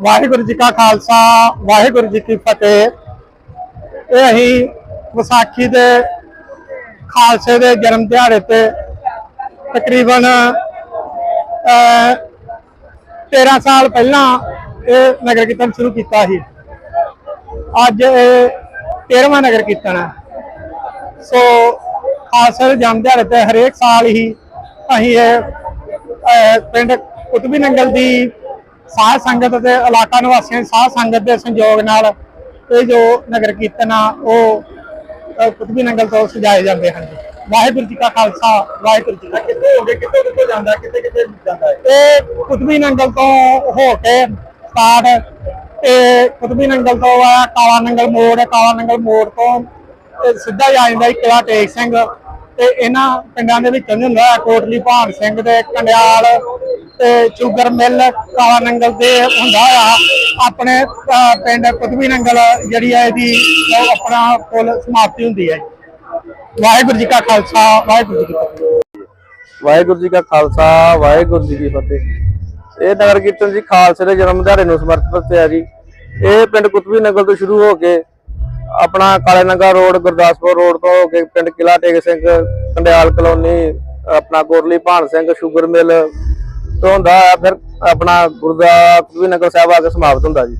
ਵਾਹਿਗੁਰੂ ਜੀ ਕਾ ਖਾਲਸਾ ਵਾਹਿਗੁਰੂ ਜੀ ਕੀ ਫਤਿਹ। ਇਹ ਅਸੀਂ ਵਿਸਾਖੀ ਦੇ ਖਾਲਸੇ ਦੇ ਜਨਮ ਦਿਹਾੜੇ ਤੇ ਤਕਰੀਬਨ ਅਹ, 13 ਸਾਲ ਪਹਿਲਾਂ ਇਹ ਨਗਰ ਕੀਰਤਨ ਸ਼ੁਰੂ ਕੀਤਾ ਸੀ। ਅੱਜ ਇਹ 13ਵਾਂ ਨਗਰ ਕੀਰਤਨ ਹੈ। ਸੋ ਖਾਲਸੇ ਦੇ ਜਨਮ ਦਿਹਾੜੇ ਤੇ ਹਰੇਕ ਸਾਲ ਹੀ ਅਸੀਂ ਇਹ ਪਿੰਡ ਕੁਤਬੀ ਨੰਗਲ ਦੀ ਸਾਧ ਸੰਗਤ ਤੇ ਇਲਾਕਾ ਨਿਵਾਸੀਆਂ ਸਾਧ ਸੰਗਤ ਦੇ ਸੰਯੋਗ ਨਾਲ ਇਹ ਜੋ ਨਗਰ ਕੀਰਤਨ ਆ ਉਹ ਕੁਤਬੀ ਨੰਗਲ ਤੋਂ ਸਜਾਏ ਜਾਂਦੇ ਹਨ ਵਾਹਿਗੁਰੂ ਜੀ ਕਾ ਖਾਲਸਾ ਵਾਹਿਗੁਰੂ ਜੀ ਕੀ ਕਿੱਥੇ ਹੋ ਗਏ? ਕਿੱਥੇ ਕਿੱਥੇ ਜਾਂਦਾ? ਕਿੱਥੇ ਕਿੱਥੇ ਜਾਂਦਾ ਇਹ? ਕੁਤਬੀ ਨੰਗਲ ਤੋਂ ਹੋ ਕੇ ਸਟਾਰਟ ਤੇ ਕੁਤਬੀ ਨੰਗਲ ਤੋਂ ਆ ਕਾਲਾ ਨੰਗਲ ਮੋੜ ਕਾਲਾ ਨੰਗਲ ਮੋੜ ਤੋਂ ਇਹ ਸਿੱਧਾ ਆ ਜਾਂਦਾ ਜੀ ਕਿਲਾ ਟੇਕ ਸਿੰਘ। ਤੇ ਇਹਨਾਂ ਪਿੰਡਾਂ ਦੇ ਵਿੱਚ ਹੁੰਦਾ ਕੋਟਲੀ ਭਾਨ ਸਿੰਘ ਦੇ ਕੰਡਿਆਲ ਤੇ ਸ਼ੂਗਰ ਮਿੱਲ, ਕਾਲਾ ਨੰਗਲ ਤੇ ਹੁੰਦਾ ਆ। ਆਪਣੇ ਪਿੰਡ ਕੁਤਬੀ ਨੰਗਲ ਜਿਹੜੀ ਹੈ ਇਹਦੀ ਆਪਣਾ ਫੁੱਲ ਸਮਾਪਤੀ ਹੁੰਦੀ ਹੈ ਵਾਹਿਗੁਰੂ ਜੀ ਕਾ ਖਾਲਸਾ, ਵਾਹਿਗੁਰੂ ਜੀ ਕੀ ਵਾਹਿਗੁਰੂ ਜੀ ਕਾ ਖਾਲਸਾ, ਵਾਹਿਗੁਰੂ ਜੀ ਕੀ ਫਤਿਹ। ਇਹ ਨਗਰ ਕੀਰਤਨ ਜੀ ਖਾਲਸੇ ਦੇ ਜਨਮ ਦਿਹਾੜੇ ਨੂੰ ਸਮਰਪਿਤ ਹੈ ਜੀ। ਇਹ ਪਿੰਡ ਕੁਤਬੀ ਨਗਰ ਤੋਂ ਸ਼ੁਰੂ ਹੋ ਕੇ ਆਪਣਾ ਕਾਲੇ ਨੰਗਾ ਰੋਡ, ਗੁਰਦਾਸਪੁਰ ਰੋਡ ਤੋਂ ਹੋ ਕੇ ਪਿੰਡ ਕਿਲਾ ਟੇਕ ਸਿੰਘ, ਕੰਡਿਆਲ ਕਲੋਨੀ, ਆਪਣਾ ਕੋਰਲੀ ਭਾਨ ਸਿੰਘ, ਸ਼ੂਗਰ ਮਿਲ ਹੁੰਦਾ ਫਿਰ ਆਪਣਾ ਗੁਰਦਾ ਕੁਤਬੀ ਨਗਰ ਸਾਹਿਬ ਆ ਕੇ ਸਮਾਪਤ ਹੁੰਦਾ ਜੀ।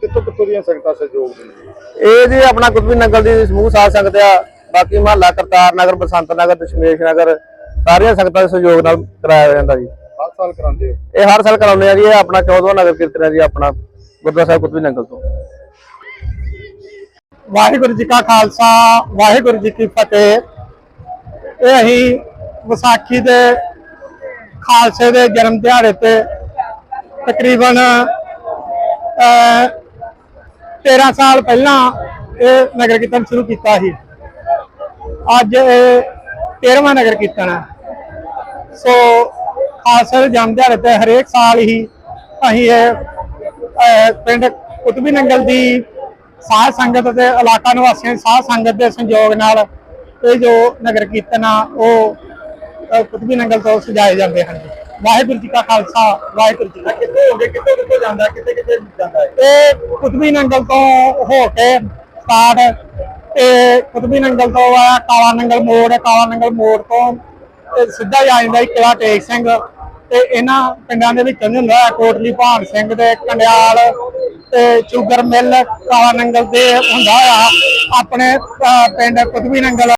ਕਿੱਥੋਂ ਕਿੱਥੋਂ ਦੀਆਂ ਸੰਗਤਾਂ ਸਹਿਯੋਗ ਦਿੰਦੀਆਂ? ਇਹ ਜੀ ਆਪਣਾ ਕੁਤਬੀ ਨਗਰ ਦੀ ਸਮੂਹ ਸਾਧ ਸੰਗਤ ਆ ਬਾਕੀ ਮਹੱਲਾ ਕਰਤਾਰ ਨਗਰ ਬਸੰਤ ਨਗਰ ਦਸ਼ਮੇਸ਼ ਨਗਰ ਸਾਰੀਆਂ ਸੰਗਤਾਂ ਦੇ ਸਹਿਯੋਗ ਨਾਲ ਕਰਾਇਆ ਜਾਂਦਾ ਜੀ। ਹਰ ਸਾਲ ਕਰਾਉਂਦੇ ਹੋ? ਇਹ ਹਰ ਸਾਲ ਕਰਾਉਂਦੇ ਆ ਜੀ ਇਹ ਆਪਣਾ 14ਵਾਂ ਨਗਰ ਕੀਰਤਨ ਹੈ ਜੀ ਆਪਣਾ ਗੁਰਦੁਆਰਾ ਸਾਹਿਬ ਕੁਤਬੀ ਨਗਰ ਤੋਂ। ਵਾਹਿਗੁਰੂ ਜੀ ਕਾ ਖਾਲਸਾ ਵਾਹਿਗੁਰੂ ਜੀ ਕੀ ਫਤਿਹ। ਇਹ ਅਸੀਂ ਵਿਸਾਖੀ ਦੇ ਖਾਲਸੇ ਦੇ ਜਨਮ ਦਿਹਾੜੇ ਤੇ ਤਕਰੀਬਨ ਅਹ, 13 ਸਾਲ ਪਹਿਲਾਂ ਇਹ ਨਗਰ ਕੀਰਤਨ ਸ਼ੁਰੂ ਕੀਤਾ ਸੀ। ਅੱਜ ਇਹ 13ਵਾਂ ਨਗਰ ਕੀਰਤਨ ਹੈ। ਸੋ ਖਾਲਸੇ ਦੇ ਜਨਮ ਦਿਹਾੜੇ ਤੇ ਹਰੇਕ ਸਾਲ ਹੀ ਅਸੀਂ ਇਹ ਪਿੰਡ ਕੁਤਬੀ ਨੰਗਲ ਦੀ ਸਾਧ ਸੰਗਤ ਤੇ ਇਲਾਕਾ ਨਿਵਾਸੀਆਂ ਦੀ ਸਾਧ ਸੰਗਤ ਦੇ ਸੰਯੋਗ ਨਾਲ ਇਹ ਜੋ ਨਗਰ ਕੀਰਤਨ ਆ ਉਹ ਕੁਤਬੀ ਨੰਗਲ ਤੋਂ ਸਜਾਏ ਜਾਂਦੇ ਹਨ ਵਾਹਿਗੁਰੂ ਜੀ ਕਾ ਖਾਲਸਾ ਵਾਹਿਗੁਰੂ ਜੀ ਕੀ ਫਤਿਹ। ਕਿੱਥੇ ਹੋ ਗਏ? ਕਿੱਥੇ ਕਿੱਥੇ ਜਾਂਦਾ ਕਿੱਥੇ ਕਿੱਥੇ ਜਾਂਦਾ ਹੈ? ਇਹ ਕੁਤਬੀ ਨੰਗਲ ਤੋਂ ਹੋ ਕੇ ਸਟਾਰਟ ਤੇ ਕੁਤਬੀ ਨੰਗਲ ਤੋਂ ਆ ਕਾਲਾ ਨੰਗਲ ਮੋੜ ਕਾਲਾ ਨੰਗਲ ਮੋੜ ਤੋਂ ਸਿੱਧਾ ਹੀ ਆ ਜਾਂਦਾ ਜੀ ਕਿਲਾ ਟੇਕ ਸਿੰਘ। ਤੇ ਇਹਨਾਂ ਪਿੰਡਾਂ ਦੇ ਵਿੱਚ ਹੁੰਦਾ ਹੈ ਕੋਟਲੀ ਭਾਨ ਸਿੰਘ ਦੇ ਕੰਡਿਆਲ ਤੇ ਸ਼ੂਗਰ ਮਿੱਲ ਕਾਲਾ ਨੰਗਲ ਤੇ ਹੁੰਦਾ ਆ। ਆਪਣੇ ਪਿੰਡ ਕੁਤਬੀ ਨੰਗਲ